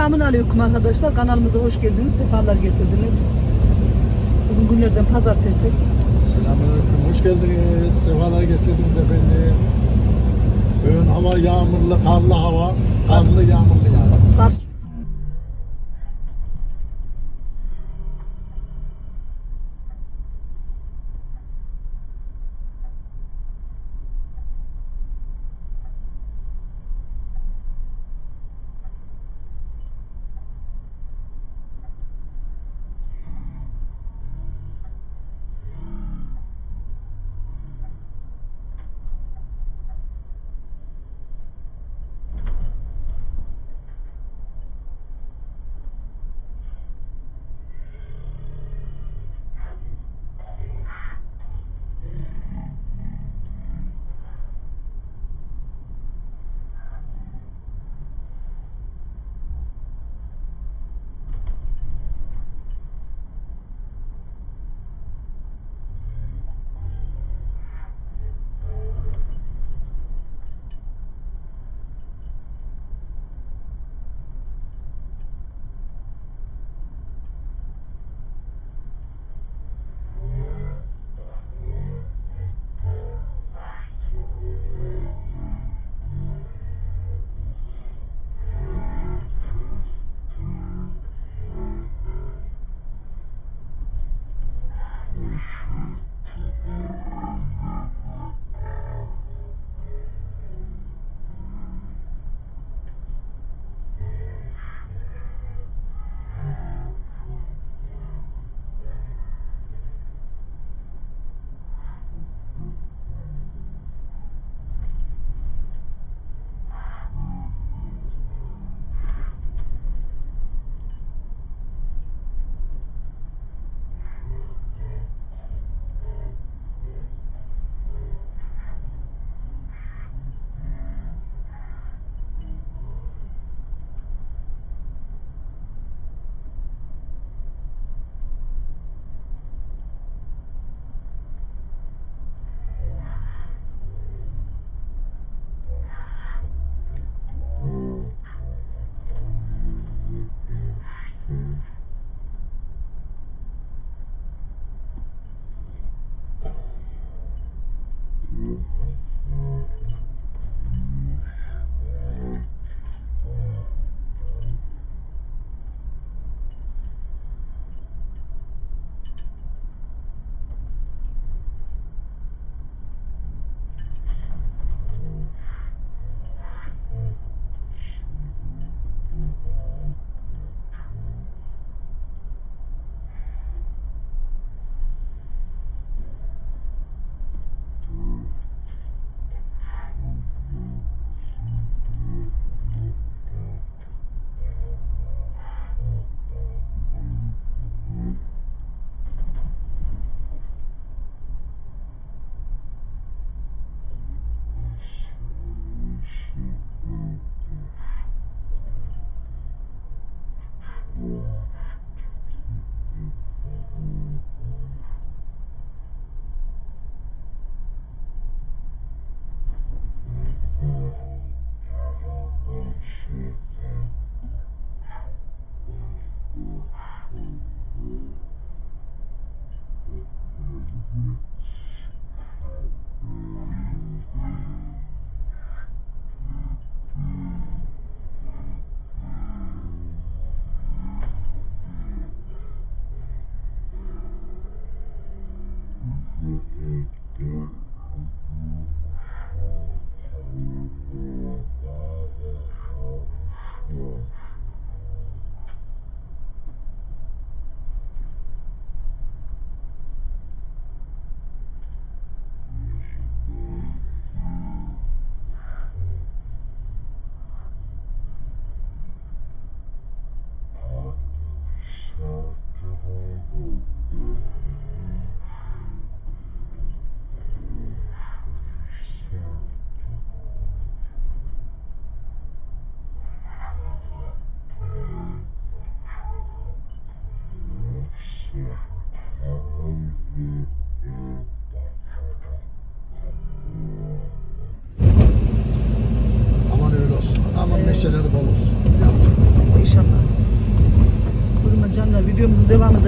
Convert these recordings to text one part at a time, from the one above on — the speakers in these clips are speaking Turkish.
Selamun Aleyküm arkadaşlar. Kanalımıza hoş geldiniz. Sefalar getirdiniz. Bugün günlerden pazartesi. Selamünaleyküm. Hoş geldiniz. Sefalar getirdiniz efendim. Bugün hava yağmurlu, karlı hava. Karlı yağmurlu yani.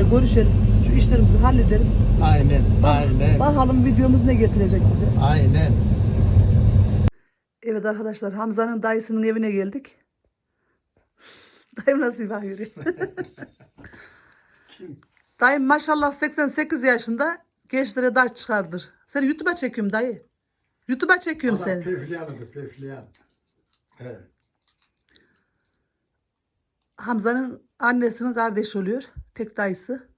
Devamında görüşelim. Şu işlerimizi halledelim. Aynen, aynen, Bakalım videomuz ne getirecek bize. aynen. Evet arkadaşlar Hamza'nın dayısının evine geldik. Dayım nasıl bakıyor? Dayım maşallah 88 yaşında gençlere ders çıkardır. Seni YouTube'a çekiyorum dayı. YouTube'a çekiyorum Allah seni. pefliyanıdır, pefliyan. Evet. Hamza'nın annesinin kardeşi oluyor. Tek dayısı.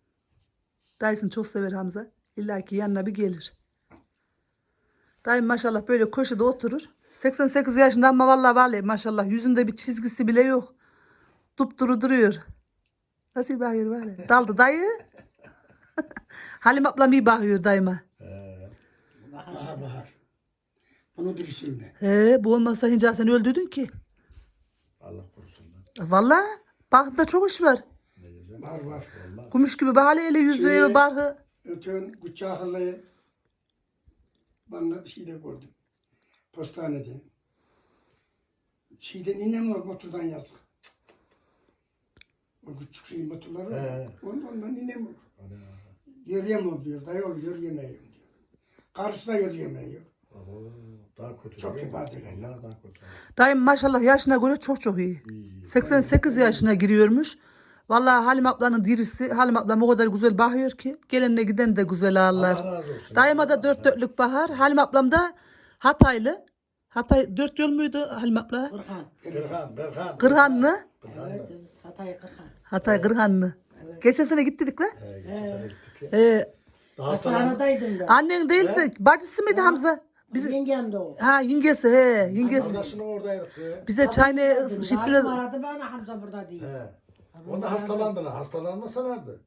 Dayısını çok sever Hamza. İlla ki yanına bir gelir. Dayım maşallah böyle köşede oturur. 88 yaşında ama vallahi vallahi maşallah yüzünde bir çizgisi bile yok. Dupduru duruyor. Nasıl bakıyor böyle? Daldı dayı. Halim ablam iyi bakıyor dayıma. Bahar bahar. Bunu dirişeyim ben. He, bu olmazsa Hinca sen öldürdün ki. Allah korusun lan. Vallahi bakımda çok iş var. Var var. Gümüş gibi bahane eli yüzü Şey- barkı. Ötön Guçaklı'yı bana şeyde gördüm. Postanede. Şeyden inen var motordan yazık. O küçük şey motorları var. Ondan, ondan inen var. Yürüyemem diyor. Dayı ol yürüyemeyiyorum diyor. Karşısına yürüyemeyiyor. Oo, Daha kötü. Çok değil mi? daha kötü. Dayım maşallah yaşına göre çok çok iyi. 88 yaşına giriyormuş. Vallahi Halim ablanın dirisi, Halim ablam o kadar güzel bakıyor ki gelenle giden de güzel ağırlar. Allah razı olsun. Dayıma da dört dörtlük bahar. Halim ablam da Hataylı. Hatay dört yol muydu Halim abla? Kırkan. Berhan, Berhan. Kırhanlı. Evet. Hatay Kırkan. Hatay Kırhanlı. Geçen sene gittik lan. He, geçen sene gittik ya. Ee, Daha sana Hastanedeydim ben. annen değil de bacısı mıydı Hamza? Bizi, Yengem de o. ha yengesi he yengesi. Anasının oradaydık ya. Bize çay ne Abim şittiler. aradı bana Hamza burada diye. He. Onda hastalandılar. Hastalanmasalardı.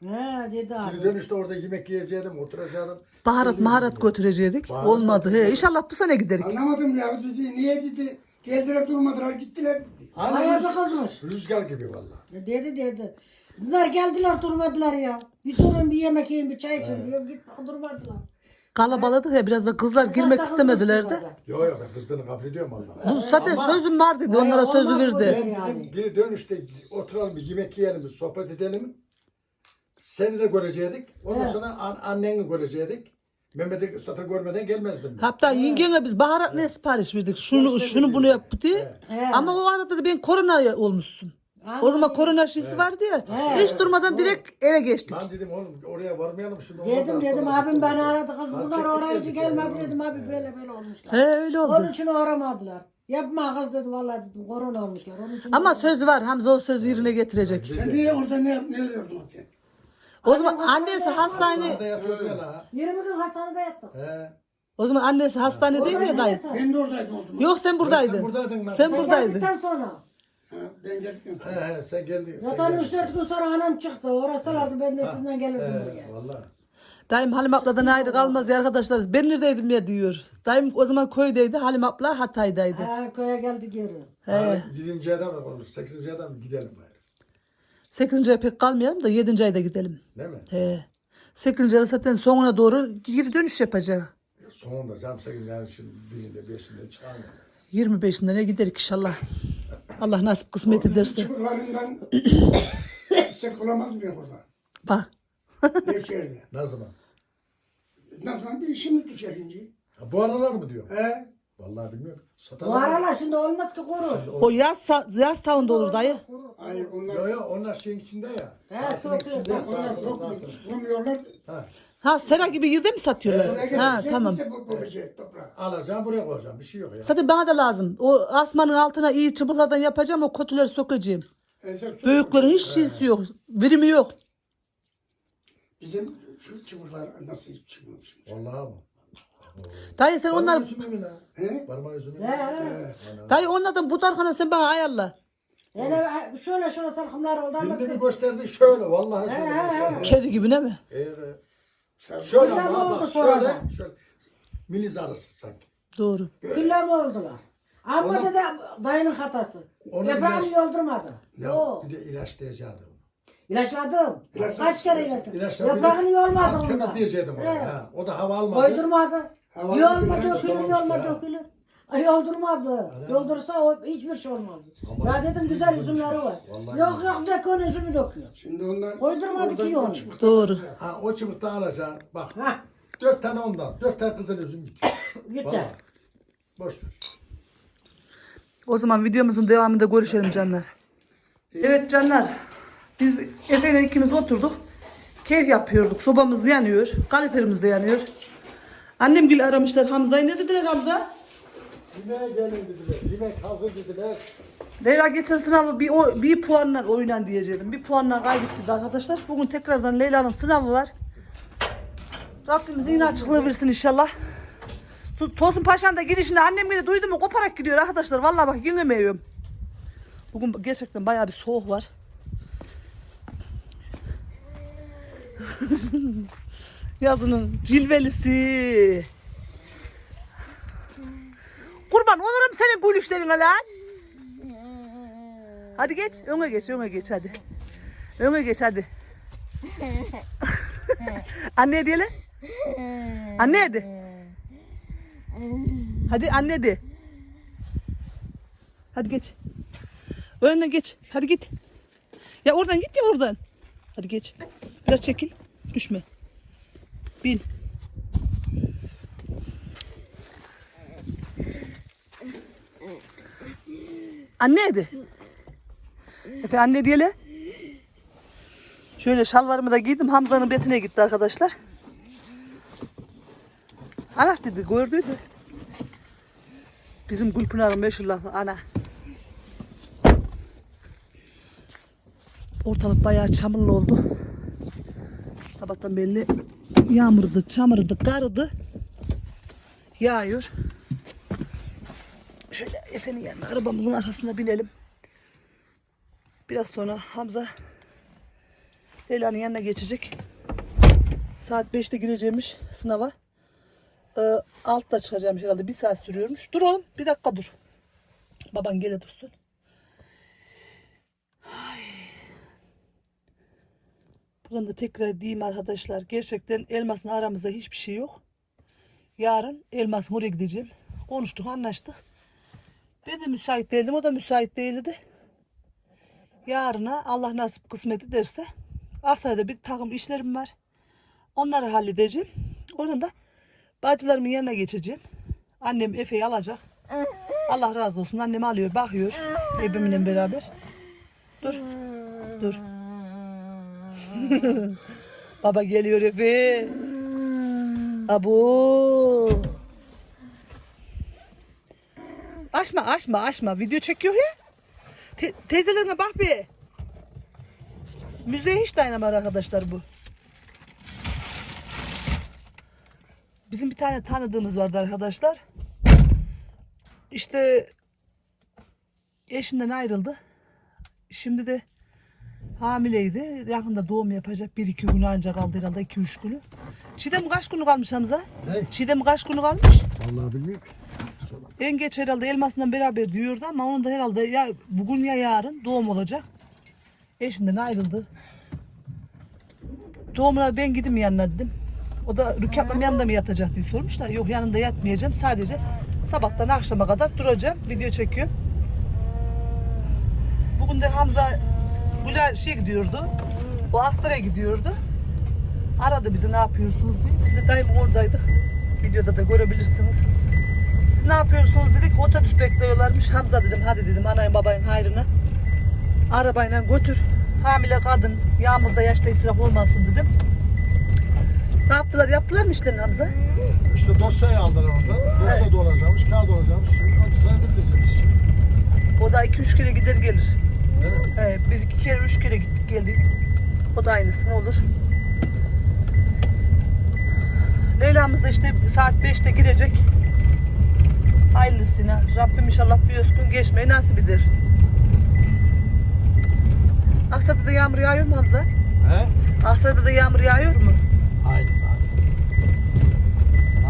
He dedi Bir abi. dönüşte orada yemek yiyeceğim, oturacaktım. Baharat maharat götürecektik. Baharat Olmadı. He, inşallah bu sene giderik. Anlamadım ya dedi. Niye dedi. Geldiler durmadılar gittiler dedi. Ayağı Hani kızmış. rüzgar gibi valla. Dedi dedi. Bunlar geldiler durmadılar ya. Bir durun bir yemek yiyin bir çay için diyor. Gitme durmadılar. Kalabalıktık ya biraz da kızlar girmek istemediler de. kızmışsın Yo yo ben kızdığını kabul ediyorum valla. Bu zaten sözüm var dedi. Onlara sözü olmaz verdi. Ben Yani. bir dönüşte oturalım bir yemek yiyelim, bir sohbet edelim. Seni de görecektik. Ondan sonra an, anneni görecektik. Mehmet'i satır görmeden gelmezdim. Hatta yengeme biz baharat ne sipariş verdik. Şunu şunu bunu yap diye. He. Ama o arada da ben korona olmuşsun. O zaman korona şişi vardı ya. Hiç durmadan direkt eve geçtik. Ben dedim oğlum oraya varmayalım şimdi. Dedim da dedim hastalanacak abim beni aradı kız bunlar çektik oraya dedik gelmedi dedim abi böyle böyle olmuşlar. He öyle Onun oldu. için uğramadılar. Yapma kız dedi vallahi dedim korona olmuşlar. Onun için Ama söz var Hamza o sözü yerine getirecek. Sen niye orada ne, ne arıyordun sen? O zaman annesi hastane Orada yatıyordu ya la. 20 gün hastanede yattık. He. o zaman annesi hastanedeydi ya dayı. Ben de oradaydım o zaman. Yok sen buradaydın. Sen buradaydın lan. Sen Ben buradaydın. geldikten sonra. Ben sonra. He he sen geldin. sen Zaten geldin. 3-4 gün sonra anam çıktı. Orasalardı ben de sizden gelirdim buraya. valla. Dayım Halim abladan ayrı kalmaz ya arkadaşlar. Ben neredeydim ya diyor. Dayım o zaman köydeydi. Halim abla Hatay'daydı. Ha, köye geldi geri. He. Yedinci adam olur. Sekizinci adam gidelim bari. 8. aya pek kalmayalım da 7. ayda gidelim. Değil mi? He. 8. ayda zaten sonuna doğru geri dönüş yapacak. Sonunda canım sekizinci yani şimdi birinde beşinde çıkarmıyor. 25'inde ne giderik inşallah. Allah nasip kısmet ederse. Çukurlarından sık bulamaz mı burada? Bak. Nevşehir'de. Ne zaman? Nasıl bir işimiz düşer şimdi? Ha, bu aralar mı diyor? He? Vallahi bilmiyorum. Bu Satarlar mı? aralar şimdi olmaz ki koru. O yaz, yaz tavında olur dayı. Hayır onlar Yo yo onlar şeyin içinde ya. He, Sahasının çok iyi. içinde. onlar Sahasının çok sahasının. bulmuyorlar. Ha. Ha sera gibi yerde mi satıyorlar? Ha tamam. Bu, bu bir şey toprağı. Alacağım buraya koyacağım. Bir şey yok ya. Zaten bana da lazım. O asmanın altına iyi çubuklardan yapacağım. O kötüleri sokacağım. Esas Büyüklerin hiç şeysi yok. Verimi yok. Bizim şu çukurlar nasıl çıkmış? Vallahi mı? Dayı sen Onlar... onlar... üzümü mü lan? He? Parmağı üzümü mü? He he. Dayı onlardan bu tarhana sen bana ayarla. Yani şöyle şöyle salkımlar oldu ama Birini bir gösterdi şöyle. Vallahi şöyle. He, he, gösterdi. Kedi gibi ne mi? Evet. Sen- Şöyle Güzel ama oldu bak şöyle. Şöyle. Miliz arası sanki. Doğru. Küllem oldular. Ama dedi dayının hatası. Yaprağını ilaç- yoldurmadı. Ya Yok. bir de ilaç diyeceğim. İlaçladım. İlaçladım. Kaç kere ilaçladım. İlaçla Yaprağını yormadı onda. Temizleyecektim onu. He. Ha. O da hava almadı. Koydurmadı. Yorma bir ilaç dökülür, ya. dökülür. Ay yoldurmadı. Yoldursa o hiçbir şey olmazdı. ya dedim güzel üzümleri var. Yok yok dekon üzümü döküyor. Şimdi onlar... Koydurmadı ki onu. Doğru. Ha, o çubuktan alacaksın. Bak. Hah Dört tane ondan. Dört tane kızıl üzüm bitiyor. yeter. Vallahi. Boş ver. O zaman videomuzun devamında görüşelim canlar. Evet canlar. Biz Efe ile ikimiz oturduk. Keyif yapıyorduk. Sobamız yanıyor. Kaliperimiz de yanıyor. Annem gibi aramışlar Hamza'yı. Ne dediler Hamza? Yemeğe gelin dediler. Yemek hazır dediler. Leyla geçen sınavı bir, o, bir puanla oynan diyecektim. Bir puanla kaybetti arkadaşlar. Bugün tekrardan Leyla'nın sınavı var. Rabbimiz yine açıklığı versin inşallah. Tosun Paşa'nın da girişinde annem beni duydu mu koparak gidiyor arkadaşlar. Vallahi bak yürümemiyorum. Bugün gerçekten bayağı bir soğuk var. Yazının cilvelisi. Kurban olurum senin bu işlerine lan. Hadi geç, öne geç, öne geç hadi. Öne geç hadi. anne diyelim. Anne de. Hadi anne de. Hadi geç. Önüne geç. Hadi git. Ya oradan git ya oradan. Hadi geç. Biraz çekil. Düşme. Bin. Anne de. Efe anne diyele. Şöyle şalvarımı da giydim. Hamza'nın betine gitti arkadaşlar. Ana dedi gördüydü. Bizim Gülpınar'ın meşhur lafı ana. Ortalık bayağı çamurlu oldu. Sabahtan belli yağmurdu, çamurdu, karıdı. Yağıyor. Şöyle Efe'nin yanına arabamızın arkasına binelim. Biraz sonra Hamza Leyla'nın yanına geçecek. Saat 5'te gireceğimiş sınava. Ee, altta çıkacağım herhalde. Bir saat sürüyormuş. Dur oğlum bir dakika dur. Baban gele dursun. Ay. Buradan da tekrar diyeyim arkadaşlar. Gerçekten elmasın aramızda hiçbir şey yok. Yarın elmasın oraya gideceğim. Konuştuk anlaştık. Ben de müsait değildim. O da müsait değildi. Yarına Allah nasip kısmet ederse Aksaray'da bir takım işlerim var. Onları halledeceğim. Oradan da bacılarımın yanına geçeceğim. Annem Efe'yi alacak. Allah razı olsun. Annem alıyor, bakıyor. Ebimle beraber. Dur. Dur. Baba geliyor Efe. Abu. Açma açma açma. Video çekiyor ya. Te- teyzelerime bak bir. Müzeye hiç dayanamaz arkadaşlar bu. Bizim bir tane tanıdığımız vardı arkadaşlar. İşte eşinden ayrıldı. Şimdi de hamileydi. Yakında doğum yapacak. Bir iki gün ancak kaldı herhalde. iki üç günü. Çiğdem kaç günü kalmış Hamza? Ne? Çiğdem kaç günü kalmış? Vallahi bilmiyorum. Sonra. En geç herhalde elmasından beraber diyordu ama onun da herhalde ya bugün ya yarın doğum olacak. Eşinden ayrıldı. Doğumuna ben gideyim yanına dedim. O da Rükat'la yanında mı yatacak diye sormuş da yok yanında yatmayacağım. Sadece sabahtan akşama kadar duracağım. Video çekiyorum. Bugün de Hamza Güler şey gidiyordu. O Aksaray'a gidiyordu. Aradı bizi ne yapıyorsunuz diye. Biz de daim oradaydık. Videoda da görebilirsiniz. Siz ne yapıyorsunuz dedik. Otobüs bekliyorlarmış. Hamza dedim hadi dedim anayın babayın hayrına. Arabayla götür. Hamile kadın yağmurda yaşta israf olmasın dedim. Ne yaptılar? Yaptılar mı işlerini Hamza? İşte dosyayı aldılar orada. Dosya da olacakmış, kağıt olacakmış. Hadi sen bileceğiz. O da 2-3 kere gider gelir. Evet. Evet, biz iki kere üç kere gittik geldik. O da aynısını olur. Leyla'mız da işte saat 5'te girecek. Hayırlısına. Rabbim inşallah bir özgün geçmeyi nasip eder. Aksaray'da da yağmur yağıyor mu Hamza? He? Aksaray'da da yağmur yağıyor mu? Aynı.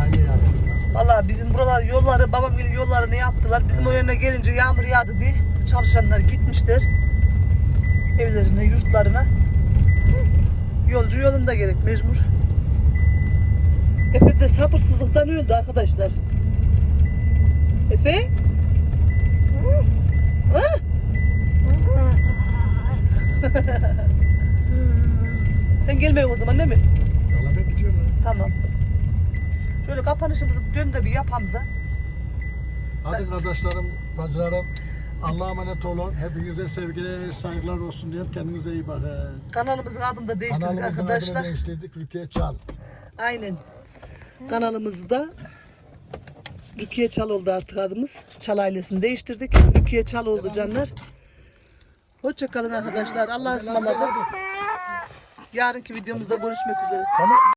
Aynı yani. Vallahi bizim buralar yolları, babam gibi yollarını yaptılar. Bizim o yöne gelince yağmur yağdı diye çalışanlar gitmişler. Evlerine, yurtlarına. Yolcu yolunda gerek mecbur. Efe de sabırsızlıktan öldü arkadaşlar. Efe? Ha? Sen gelme o zaman değil mi? Valla ben gidiyorum lan. Tamam. Şöyle kapanışımızı dön de bir yap Hamza. Hadi kardeşlerim, bacılarım. Allah'a emanet olun. Hepinize sevgiler, saygılar olsun diyorum. Kendinize iyi bakın. Kanalımızın adını da değiştirdik Kanalımızın arkadaşlar. adını değiştirdik. Rukiye Çal. Aynen. Kanalımızda Rukiye Çal oldu artık adımız. Çal ailesini değiştirdik. Rukiye Çal oldu canlar. Hoşçakalın arkadaşlar. Allah'a ısmarladık. Yarınki videomuzda görüşmek üzere.